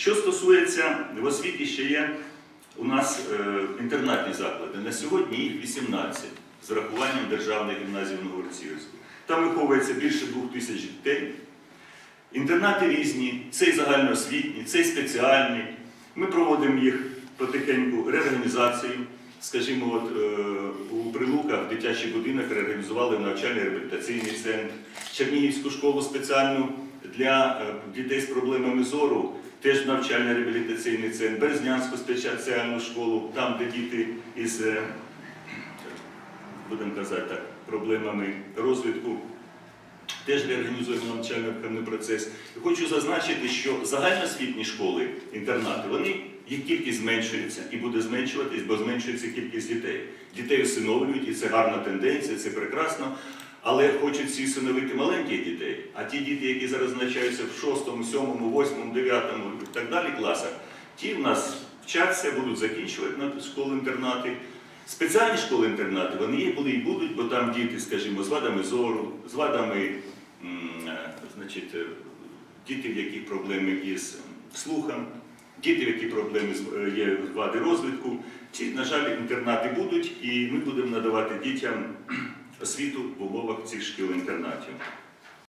Що стосується в освіті, ще є у нас е, інтернатні заклади. На сьогодні їх 18 з рахуванням державної гімназії в Новороссійську. Там виховується більше двох тисяч дітей. Інтернати різні, цей загальноосвітній, цей спеціальний. Ми проводимо їх потихеньку реорганізацію. Скажімо, от, е, у Прилуках дитячий будинок реорганізували навчальний реабілітаційний центр, Чернігівську школу спеціальну для е, дітей з проблемами зору, теж навчальний реабілітаційний центр, Березнянську спеціальну школу, там, де діти із, е, будемо казати так, проблемами розвитку теж реорганізуємо навчально-виховний процес. І хочу зазначити, що загальноосвітні школи, інтернати, вони їх кількість зменшується і буде зменшуватись, бо зменшується кількість дітей. Дітей усиновлюють, і це гарна тенденція, це прекрасно. Але хочуть всі усиновити маленьких дітей, а ті діти, які зараз навчаються в 6, 7, 8, 9 і так далі класах, ті в нас вчаться, будуть закінчувати на школи-інтернати. Спеціальні школи-інтернати вони є, були і будуть, бо там діти, скажімо, з вадами зору, з вадами, е, значить, е, діти, в яких проблеми із слухом, діти, в яких проблеми з- е, є вади розвитку. Ці, на жаль, інтернати будуть, і ми будемо надавати дітям освіту в умовах цих шкіл-інтернатів.